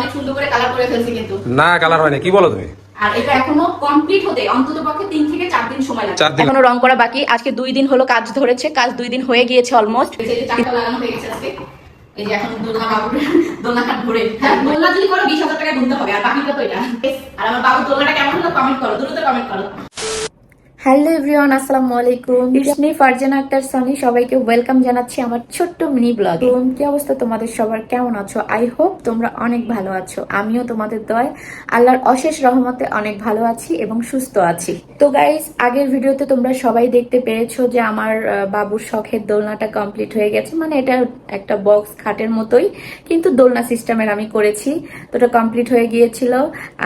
অনেক সুন্দর করে কালার করে ফেলছি কিন্তু। না কালার হয় না কি বলো তুমি? আর এটা এখনও কমপ্লিট হতে অন্তত পক্ষে তিন থেকে চার দিন সময় লাগে এখনও রং করা বাকি। আজকে দুই দিন হলো কাজ ধরেছে কাজ দুই দিন হয়ে গিয়েছে অলমোস্ট এই লাগানো হয়ে গেছে আজকে এই যে এখন দোলনা বাবুর দোলনা কাঠ ধরে। দোলনা যদি করো বিশ হাজার টাকা গুনতে হবে আর বাকিটা তো এটা। আর আমার বাবুর দোলনাটা কেমন হলো কমেন্ট করো দ্রুত কমেন্ট করো। হ্যালো এভরিওয়ান আসসালামু আলাইকুম। ইসমি ফারজানা আক্তার সানি সবাইকে ওয়েলকাম জানাচ্ছি আমার ছোট্ট মিনি ব্লগ কি অবস্থা তোমাদের সবার? কেমন আছো? আই হোপ তোমরা অনেক ভালো আছো। আমিও তোমাদের দয় আল্লাহর অশেষ রহমতে অনেক ভালো আছি এবং সুস্থ আছি। তো গাইস আগের ভিডিওতে তোমরা সবাই দেখতে পেরেছ যে আমার বাবুর শখের দোলনাটা কমপ্লিট হয়ে গেছে। মানে এটা একটা বক্স খাটের মতোই কিন্তু দোলনা সিস্টেমের আমি করেছি। তো ওটা কমপ্লিট হয়ে গিয়েছিল।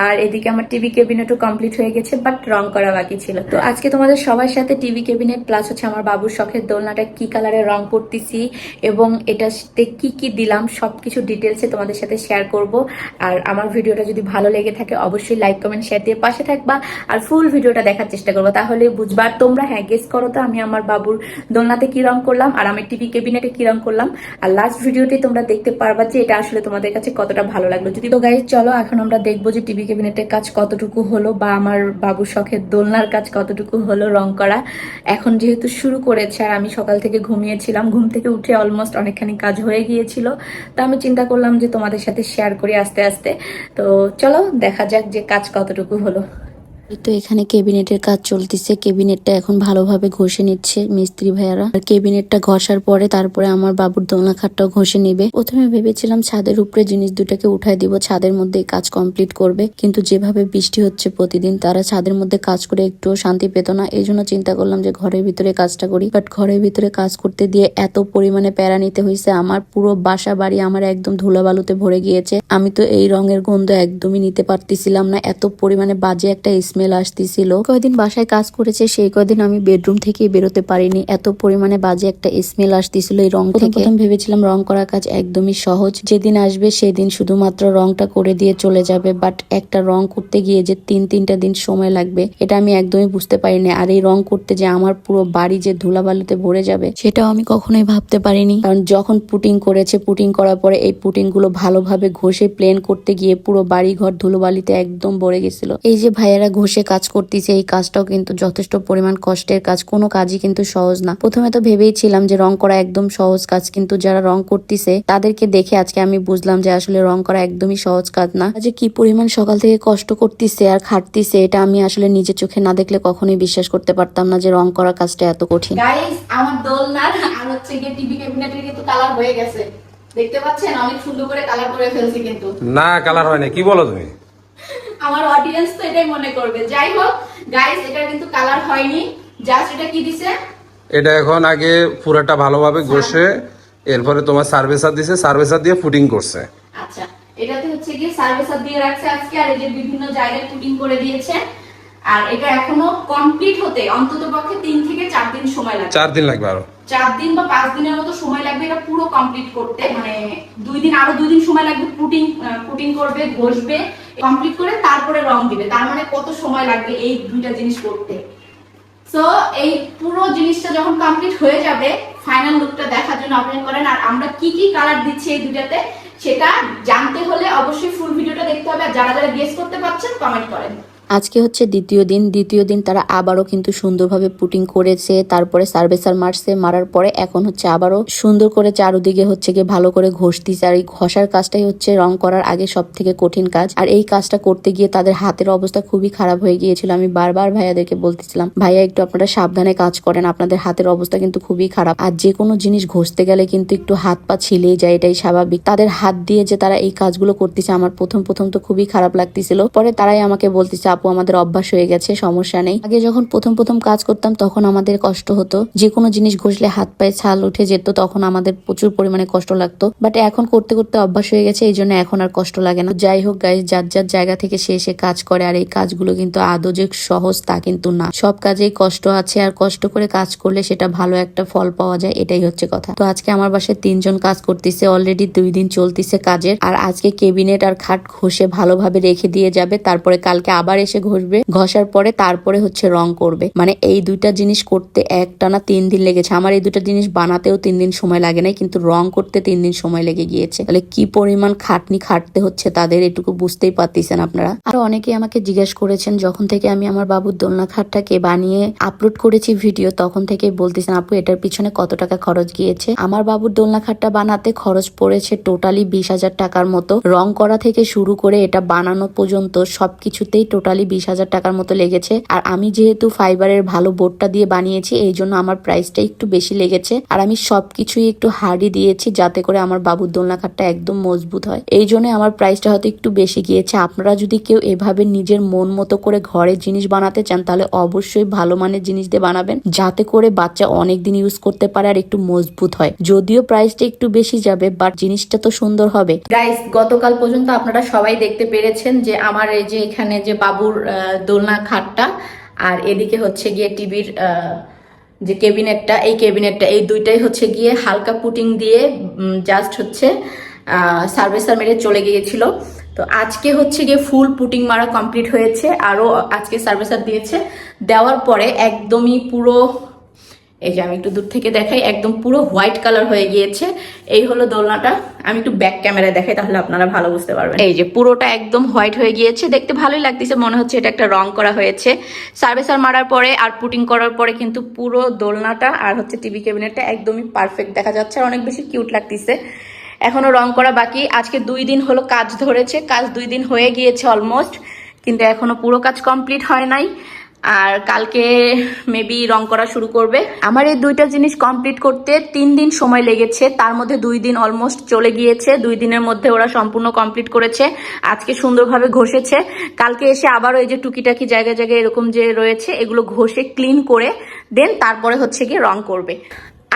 আর এদিকে আমার টিভি ক্যাবিনেটও কমপ্লিট হয়ে গেছে বাট রং করা বাকি ছিল। তো আজকে তোমাদের সবার সাথে টিভি ক্যাবিনেট প্লাস হচ্ছে আমার বাবুর শখের দোলনাটা কি কালারে রং করতেছি এবং এটাতে কি কি দিলাম সবকিছু ডিটেলসে তোমাদের সাথে শেয়ার করব। আর আমার ভিডিওটা যদি ভালো লেগে থাকে অবশ্যই লাইক কমেন্ট শেয়ার দিয়ে পাশে থাকবা আর ফুল ভিডিওটা দেখার চেষ্টা করব। তাহলে বুঝবার তোমরা হ্যাঁ গেস করো তো আমি আমার বাবুর দোলনাতে কি রং করলাম আর আমি টিভি ক্যাবিনেটে কি রং করলাম। আর লাস্ট ভিডিওতে তোমরা দেখতে পারবা যে এটা আসলে তোমাদের কাছে কতটা ভালো লাগল। যদি তো গাইজ চলো এখন আমরা দেখব যে টিভি ক্যাবিনেটের কাজ কতটুকু হলো বা আমার বাবুর শখের দোলনার কাজ কতটুকু হলো রং করা। এখন যেহেতু শুরু করেছে আর আমি সকাল থেকে ঘুমিয়েছিলাম, ঘুম থেকে উঠে অলমোস্ট অনেকখানি কাজ হয়ে গিয়েছিল। তো আমি চিন্তা করলাম যে তোমাদের সাথে শেয়ার করি আস্তে আস্তে। তো চলো দেখা যাক যে কাজ কতটুকু হলো। তো এখানে কেবিনেটের কাজ চলতেছে। কেবিনেটটা এখন ভালোভাবে ঘষে নিচ্ছে মিস্ত্রি ভাইয়ারা। কেবিনেটটা ঘষার পরে তারপরে আমার বাবুর দোলনা খাটটাও ঘষে নিবে। প্রথমে ভেবেছিলাম ছাদের উপরে জিনিস দুটাকে উঠাই দিব, ছাদের মধ্যে কাজ কমপ্লিট করবে। কিন্তু যেভাবে বৃষ্টি হচ্ছে প্রতিদিন, তারা ছাদের মধ্যে কাজ করে একটুও শান্তি পেত না। এই জন্য চিন্তা করলাম যে ঘরের ভিতরে কাজটা করি। বাট ঘরের ভিতরে কাজ করতে দিয়ে এত পরিমাণে প্যারা নিতে হয়েছে, আমার পুরো বাসা বাড়ি আমার একদম ধুলাবালুতে ভরে গিয়েছে। আমি তো এই রঙের গন্ধ একদমই নিতে পারতেছিলাম না। এত পরিমাণে বাজে একটা স্মেল আসতেছিল। কয়দিন বাসায় কাজ করেছে সেই কয়দিন আমি বেডরুম থেকে বেরোতে পারিনি। এত পরিমাণে বাজে একটা স্মেল আসতেছিল এই রং থেকে। প্রথম ভেবেছিলাম রং করার কাজ একদমই সহজ। যেদিন আসবে সেদিন শুধুমাত্র রংটা করে দিয়ে চলে যাবে বাট একটা রং করতে গিয়ে যে তিন তিনটা দিন সময় লাগবে এটা আমি একদমই বুঝতে পারিনি। আর এই রং করতে যে আমার পুরো বাড়ি যে ধুলাবালুতে ভরে যাবে সেটাও আমি কখনোই ভাবতে পারিনি। কারণ যখন পুটিং করেছে পুটিং করার পরে এই পুটিংগুলো ভালোভাবে ঘষে প্লেন করতে গিয়ে পুরো বাড়ি ঘর ধুলোবালিতে একদম ভরে গেছিল। এই যে ভাইয়ারা ঘষে কাজ করতেছে এই কাজটাও কিন্তু যথেষ্ট পরিমাণ কষ্টের কাজ। কোনো কাজই কিন্তু সহজ না। প্রথমে তো ভেবেইছিলাম যে রং করা একদম সহজ কাজ কিন্তু যারা রং করতেছে তাদেরকে দেখে আজকে আমি বুঝলাম যে আসলে রং করা একদমই সহজ কাজ না। যে কি পরিমাণ সকাল থেকে কষ্ট করতেছে আর খাটতেছে এটা আমি আসলে নিজের চোখে না দেখলে কখনোই বিশ্বাস করতে পারতাম না যে রং করা কাজটা এত কঠিন। আমার দোলনার আর হচ্ছে গিয়ে টিভি ক্যাবিনেটের কিন্তু কালার হয়ে গেছে। দেখতে পাচ্ছেন? অনেক সুন্দর করে কালার করে ফেলছি কিন্তু। না কালার হয় না কি বলো তুমি? আমার অডিয়েন্স তো এটাই মনে করবে। যাই হোক গাইস এটা কিন্তু কালার হয়নি। জাস্ট এটা কি দিছে? এটা এখন আগে পুরাটা ভালোভাবে ঘষে এরপরে তোমার সার্ভিসার দিছে সার্ভিসার দিয়ে ফুটিং করছে। আচ্ছা এটাতে হচ্ছে গিয়ে সার্ভিসার দিয়ে রাখছে আজকে আর এই যে বিভিন্ন জায়গায় পুটিং করে দিয়েছে। আর এটা এখনও কমপ্লিট হতে অন্তত পক্ষে তিন থেকে চার দিন সময় লাগবে। চার দিন লাগবে আরও। চার দিন বা পাঁচ দিনের মতো সময় লাগবে এটা পুরো কমপ্লিট করতে। মানে দুই দিন আরও দুই দিন সময় লাগবে পুটিং পুটিং করবে ঘষবে। কমপ্লিট করে তারপরে রং দিবে। তার মানে কত সময় লাগবে এই দুইটা জিনিস করতে। সো এই পুরো জিনিসটা যখন কমপ্লিট হয়ে যাবে ফাইনাল লুকটা দেখার জন্য অপেক্ষা করেন, আর আমরা কি কি কালার দিচ্ছি এই দুইটাতে, সেটা জানতে হলে অবশ্যই ফুল ভিডিওটা দেখতে হবে, আর যারা যারা গেস করতে পারছেন কমেন্ট করেন। আজকে হচ্ছে দ্বিতীয় দিন। দ্বিতীয় দিন তারা আবারও কিন্তু সুন্দরভাবে পুটিং করেছে, তারপরে সার্ভেসার মারছে, মারার পরে এখন হচ্ছে আবারও সুন্দর করে চারুদিকে হচ্ছে গিয়ে ভালো করে ঘষতিছে। আর এই ঘষার কাজটাই হচ্ছে রং করার আগে সব থেকে কঠিন কাজ। আর এই কাজটা করতে গিয়ে তাদের হাতের অবস্থা খুবই খারাপ হয়ে গিয়েছিল। আমি বারবার ভাইয়াদেরকে বলতেছিলাম, ভাইয়া, একটু আপনারা সাবধানে কাজ করেন। আপনাদের হাতের অবস্থা কিন্তু খুবই খারাপ। আর যে কোনো জিনিস ঘষতে গেলে কিন্তু একটু হাত পা ছিলেই যায়, এটাই স্বাভাবিক। তাদের হাত দিয়ে যে তারা এই কাজগুলো করতেছে, আমার প্রথম প্রথম তো খুবই খারাপ লাগতেছিল। পরে তারাই আমাকে বলতেছে আপু আমাদের অভ্যাস হয়ে গেছে, সমস্যা নেই। আগে যখন প্রথম প্রথম কাজ করতাম, তখন আমাদের কষ্ট হতো। যে কোনো জিনিস ঘষলে হাত পায়ে ছাল উঠে যেত, তখন আমাদের প্রচুর পরিমাণে কষ্ট লাগতো। বাট এখন করতে করতে অভ্যাস হয়ে গেছে এই জন্য এখন আর কষ্ট লাগে না। যাই হোক গাইজ যার যার জায়গা থেকে সে এসে কাজ করে, আর এই কাজগুলো কিন্তু আদৌ যে সহজ তা কিন্তু না। সব কাজেই কষ্ট আছে, আর কষ্ট করে কাজ করলে সেটা ভালো একটা ফল পাওয়া যায়, এটাই হচ্ছে কথা। তো আজকে আমার বাসায় তিনজন কাজ করতেছে অলরেডি দুই দিন চলতেছে কাজের। আর আজকে কেবিনেট আর খাট ঘষে ভালোভাবে রেখে দিয়ে যাবে, তারপরে কালকে আবার এসে ঘষবে, ঘষার পরে তারপরে হচ্ছে রং করবে। মানে এই দুইটা জিনিস করতে একটানা তিন দিন লেগেছে। আমার এই দুটা জিনিস বানাতেও তিন দিন সময় লাগে নাই, কিন্তু রং করতে তিন দিন সময় লেগে গিয়েছে। তাহলে কি পরিমাণ খাটনি খাটতে হচ্ছে তাদের এটুকু বুঝতেই পারতেছেন আপনারা? আরও অনেকে আমাকে জিজ্ঞেস করেছেন, যখন থেকে আমি আমার বাবুর দোলনা খাটটাকে বানিয়ে আপলোড করেছি ভিডিও তখন থেকে বলতেছেন, আপু, এটার পিছনে কত টাকা খরচ গিয়েছে? আমার বাবুর দোলনা খাটটা বানাতে খরচ পড়েছে টোটালি বিশ হাজার টাকার মতো। রং করা থেকে শুরু করে এটা বানানো পর্যন্ত সবকিছুতেই টোটালি বিশ হাজার টাকার মতো লেগেছে। আর আমি যেহেতু ফাইবারের ভালো বোর্ডটা দিয়ে বানিয়েছি, এই জন্য আমার প্রাইসটা একটু বেশি লেগেছে। আর আমি সবকিছুই একটু হার্ডি দিয়েছি যাতে করে আমার বাবুর দোলনা খাটটা একদম মজবুত হয়। এই জন্য আমার প্রাইসটা হয়তো একটু বেশি গিয়েছে। আপনারা যদি কেউ এভাবে নিজের মন মতো করে ঘরে জিনিস বানাতে চান, তাহলে অবশ্যই ভালো মানের জিনিস দিয়ে বানাবেন। যাতে করে বাচ্চা অনেক দিন ইউজ করতে পারে আর একটু মজবুত হয়। যদিও প্রাইসটা একটু বেশি যাবে বাট জিনিসটা তো সুন্দর হবে। গাইস গতকাল পর্যন্ত আপনারা সবাই দেখতে পেরেছেন যে আমার এই যে এখানে যে বাবুর দোলনা খাটটা। আর এদিকে হচ্ছে গিয়ে টিভির যে কেবিনেটটা এই ক্যাবিনেটটা, এই দুইটাই হচ্ছে গিয়ে হালকা পুটিং দিয়ে জাস্ট হচ্ছে সার্ভিসার মেরে চলে গিয়েছিল। তো আজকে হচ্ছে গিয়ে ফুল পুটিং মারা কমপ্লিট হয়েছে। আরও আজকে সার্ভেসার দিয়েছে। দেওয়ার পরে একদমই পুরো এই যে আমি একটু দূর থেকে দেখাই, একদম পুরো হোয়াইট কালার হয়ে গিয়েছে। এই হলো দোলনাটা। আমি একটু ব্যাক ক্যামেরায় দেখাই, তাহলে আপনারা ভালো বুঝতে পারবেন। এই যে পুরোটা একদম হোয়াইট হয়ে গিয়েছে। দেখতে ভালোই লাগতেছে, মনে হচ্ছে এটা একটা রং করা হয়েছে। সার্ভিসার মারার পরে আর পুটিং করার পরে কিন্তু পুরো দোলনাটা আর হচ্ছে টিভি ক্যাবিনেটটা একদমই পারফেক্ট দেখা যাচ্ছে আর অনেক বেশি কিউট লাগতেছে। এখনও রং করা বাকি। আজকে দুই দিন হলো কাজ ধরেছে, কাজ দুই দিন হয়ে গিয়েছে অলমোস্ট কিন্তু এখনও পুরো কাজ কমপ্লিট হয় নাই। আর কালকে মেবি রং করা শুরু করবে। আমার এই দুইটা জিনিস কমপ্লিট করতে তিন দিন সময় লেগেছে, তার মধ্যে দুই দিন অলমোস্ট চলে গিয়েছে, দুই দিনের মধ্যে ওরা সম্পূর্ণ কমপ্লিট করেছে, আজকে সুন্দরভাবে ঘষেছে। কালকে এসে আবারও এই যে টুকিটাকি জায়গায় জায়গায় এরকম যে রয়েছে, এগুলো ঘষে ক্লিন করে দেন তারপরে হচ্ছে গিয়ে রং করবে।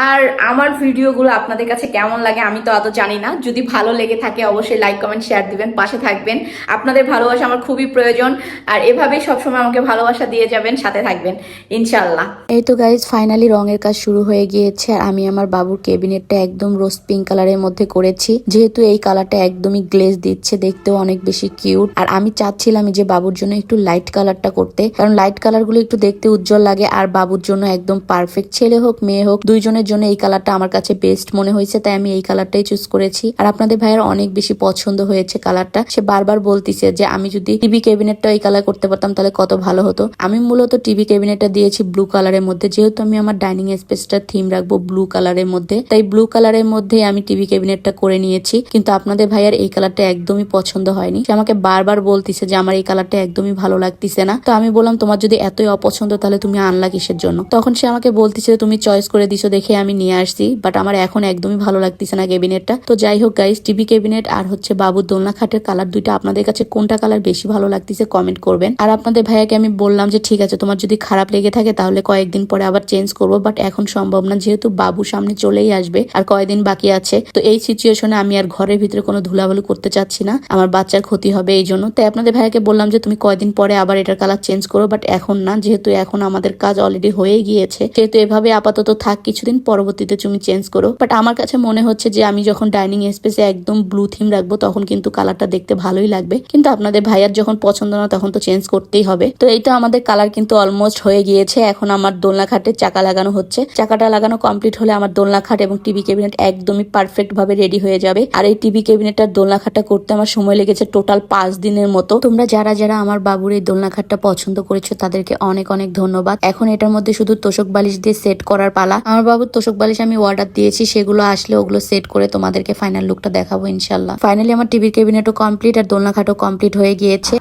আর আমার ভিডিওগুলো আপনাদের কাছে কেমন লাগে আমি তো অত জানি না। যদি ভালো লেগে থাকে অবশ্যই লাইক কমেন্ট শেয়ার দিবেন, পাশে থাকবেন। আপনাদের ভালোবাসা আমার খুবই প্রয়োজন। আর এভাবেই সবসময় আমাকে ভালোবাসা দিয়ে যাবেন, সাথে থাকবেন। ইনশাল্লাহ এই তো গাইজ ফাইনালি রঙের কাজ শুরু হয়ে গিয়েছে। আর আমি আমার বাবুর কেবিনেটটা একদম রোজ পিঙ্ক কালারের মধ্যে করেছি। যেহেতু এই কালারটা একদমই গ্লেজ দিচ্ছে, দেখতেও অনেক বেশি কিউট আর আমি চাচ্ছিলাম যে বাবুর জন্য একটু লাইট কালারটা করতে। কারণ লাইট কালারগুলো একটু দেখতে উজ্জ্বল লাগে। আর বাবুর জন্য একদম পারফেক্ট ছেলে হোক, মেয়ে হোক, দুইজনের জন্য এই কালারটা আমার কাছে বেস্ট মনে হয়েছে, তাই আমি এই কালারটাই চুজ করেছি। আর আপনাদের ভাইয়ের অনেক বেশি পছন্দ হয়েছে কালারটা সে বারবার বলতিছে যে, আমি যদি টিভি ক্যাবিনেটটা এই কালার করতে পারতাম, তাহলে কত ভালো হতো? আমি মূলত টিভি ক্যাবিনেটটা দিয়েছি ব্লু কালারের মধ্যে, যেহেতু আমি আমার ডাইনিং স্পেসটার থিম রাখব ব্লু কালারের মধ্যে। তাই ব্লু কালারের মধ্যে আমি টিভি ক্যাবিনেটটা করে নিয়েছি, কিন্তু আপনাদের ভাইয়ার এই কালারটা একদমই পছন্দ হয়নি। সে আমাকে বারবার বলতিছে যে, আমার এই কালারটা একদমই ভালো লাগতিছে না। তো আমি বললাম, তোমার যদি এতই অপছন্দ, তাহলে তুমি আনলা কিসের জন্য। তখন সে আমাকে বলতিছে, তুমি চয়েস করে দিছো দেখে আমি নিয়ে আসছি বাট আমার এখন একদমই ভালো লাগতেছে না ক্যাবিনেটটা। তো যাই হোক গাইস টিভি ক্যাবিনেট আর হচ্ছে বাবুর দোলনা খাটের কালার দুইটা আপনাদের কাছে কোনটা কালার বেশি ভালো লাগতেছে কমেন্ট করবেন। আর আপনাদের ভাইয়াকে আমি বললাম যে, ঠিক আছে, তোমার যদি খারাপ লেগে থাকে তাহলে কয়েকদিন পরে আবার চেঞ্জ করব বাট এখন সম্ভব না, যেহেতু বাবু সামনে চলেই আসবে আর কয়েকদিন বাকি আছে। তো এই সিচুয়েশনে আমি আর ঘরের ভিতরে কোনো ধুলাবালু করতে চাচ্ছি না, আমার বাচ্চার ক্ষতি হবে এই জন্য। তাই আপনাদের ভাইয়াকে বললাম যে, তুমি কয়দিন পরে আবার এটার কালার চেঞ্জ করো বাট এখন না, যেহেতু এখন আমাদের কাজ অলরেডি হয়ে গিয়েছে, সেহেতু এভাবে আপাতত থাক, কিছুদিন পরবর্তীতে তুমি চেঞ্জ করো। বাট আমার কাছে মনে হচ্ছে যে আমি যখন ডাইনিং স্পেসে একদম ব্লু থিম রাখব, তখন কিন্তু কালারটা দেখতে ভালোই লাগবে। কিন্তু আপনাদের ভাইয়ার যখন পছন্দ না, তখন তো চেঞ্জ করতেই হবে। তো এইটা আমাদের কালার কিন্তু অলমোস্ট হয়ে গিয়েছে। এখন আমার দোলনা খাটের চাকা লাগানো হচ্ছে। চাকাটা লাগানো কমপ্লিট হলে আমার দোলনা খাট এবং টিভি ক্যাবিনেট একদমই পারফেক্ট ভাবে রেডি হয়ে যাবে। আর এই টিভি ক্যাবিনেটটার দোলনা খাটটা করতে আমার সময় লেগেছে টোটাল পাঁচ দিনের মতো। তোমরা যারা যারা আমার বাবুর এই দোলনা খাটটা পছন্দ করেছ, তাদেরকে অনেক অনেক ধন্যবাদ। এখন এটার মধ্যে শুধু তোষক বালিশ দিয়ে সেট করার পালা। আমার বাবুর তোষক বালিশ আমি অর্ডার দিয়েছি, সেগুলো আসলে ওগুলো সেট করে তোমাদেরকে ফাইনাল লুকটা দেখাবো ইনশাল্লাহ ফাইনালি আমার টিভির ক্যাবিনেটও কমপ্লিট আর দোলনা খাটও কমপ্লিট হয়ে গিয়েছে।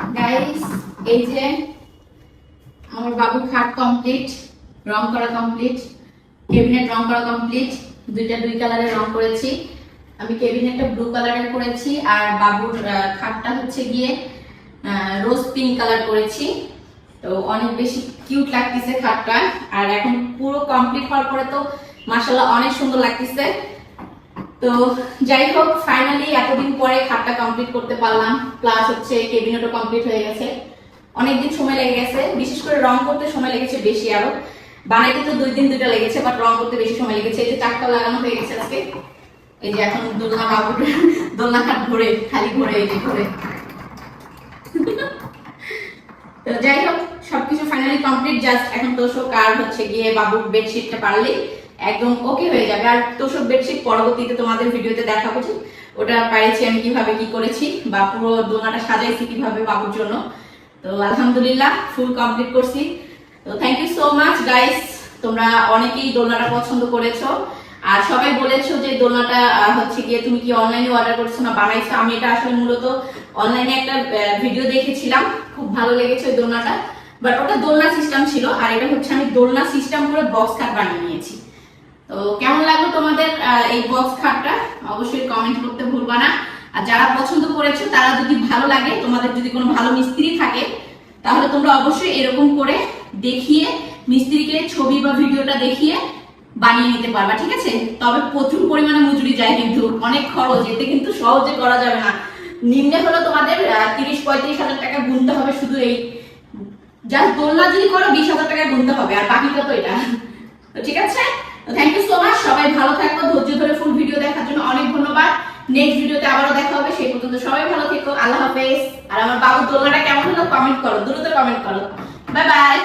এই যে আমার বাবুর খাট কমপ্লিট রং করা কমপ্লিট কেবিনেট রং করা কমপ্লিট দুইটা দুই কালারের রং করেছি। আমি কেবিনেটটা ব্লু কালারের করেছি আর বাবুর খাটটা হচ্ছে গিয়ে রোজ পিঙ্ক কালার করেছি। তো অনেক বেশি কিউট লাগতেছে খাটটা। আর এখন পুরো কমপ্লিট হওয়ার পরে তো মাসাল্লাহ অনেক সুন্দর লাগতেছে। তো যাই হোক ফাইনালি এতদিন পরে খাটটা কমপ্লিট করতে পারলাম প্লাস হচ্ছে কেবিনেটও কমপ্লিট হয়ে গেছে। অনেকদিন সময় লেগে গেছে, বিশেষ করে রং করতে সময় লেগেছে বেশি আরও। বানাইতে তো দুই দিন দুইটা লেগেছে বাট রং করতে বেশি সময় লেগেছে। এই যে চাকটা লাগানো হয়ে গেছে আজকে। এই যে এখন দোলনা বাবুর দোলনা খাট ঘুরে খালি ঘুরে, এই যে ঘুরে। তো যাই হোক, সবকিছু ফাইনালি কমপ্লিট জাস্ট এখন তোষক আর হচ্ছে গিয়ে বাবুর বেডশিটটা পারলেই একদম ওকে হয়ে যাবে। আর তোষক বেডশিট পরবর্তীতে তোমাদের ভিডিওতে দেখাবো যে ওটা পাইছি আমি কীভাবে কি করেছি বা পুরো দোলনাটা সাজাইছি কীভাবে বাবুর জন্য। তো আলহামদুলিল্লাহ ফুল কমপ্লিট করছি। তো thank you so much guys তোমরা অনেকেই দোলনাটা পছন্দ করেছ। আর সবাই বলেছ যে দোলনাটা হচ্ছে গিয়ে তুমি কি অনলাইনে অর্ডার করছ না বানাইছো? আমি এটা আসলে মূলত অনলাইনে একটা ভিডিও দেখেছিলাম। খুব ভালো লেগেছে ওই দোলনাটা। বাট ওটা দোলনা সিস্টেম ছিল। আর এটা হচ্ছে আমি দোলনা সিস্টেম করে বক্স খাট বানিয়ে নিয়েছি। তো কেমন লাগল তোমাদের এই বক্স খাটটা? অবশ্যই কমেন্ট করতে ভুলবা না। আর যারা পছন্দ করেছ, তারা যদি ভালো লাগে, তোমাদের যদি কোনো ভালো মিস্ত্রি থাকে, তাহলে তোমরা অবশ্যই এরকম করে দেখিয়ে, মিস্ত্রিকে ছবি বা ভিডিওটা দেখিয়ে বানিয়ে নিতে পারবা, ঠিক আছে? তবে প্রচুর পরিমাণে মজুরি যায় কিন্তু, অনেক খরচ, এতে কিন্তু সহজে করা যাবে না। নিম্নে হলো তোমাদের তিরিশ, পঁয়ত্রিশ হাজার টাকা গুনতে হবে শুধু এই। জাস্ট দোলনা যদি করো, বিশ হাজার টাকা গুনতে হবে, আর বাকিটা তো এটা। তো ঠিক আছে? থ্যাংক ইউ সো মাচ সবাই ভালো থাকো। ধৈর্য ধরে ফুল ভিডিও দেখার জন্য অনেক ধন্যবাদ। নেক্সট ভিডিওতে আবারও দেখা হবে। সেই পর্যন্ত সবাই ভালো থেকো। আল্লাহ হাফেজ। আর আমার বাবুর দোলনাটা কেমন হলো? কমেন্ট করো। দ্রুত কমেন্ট করো। Bye bye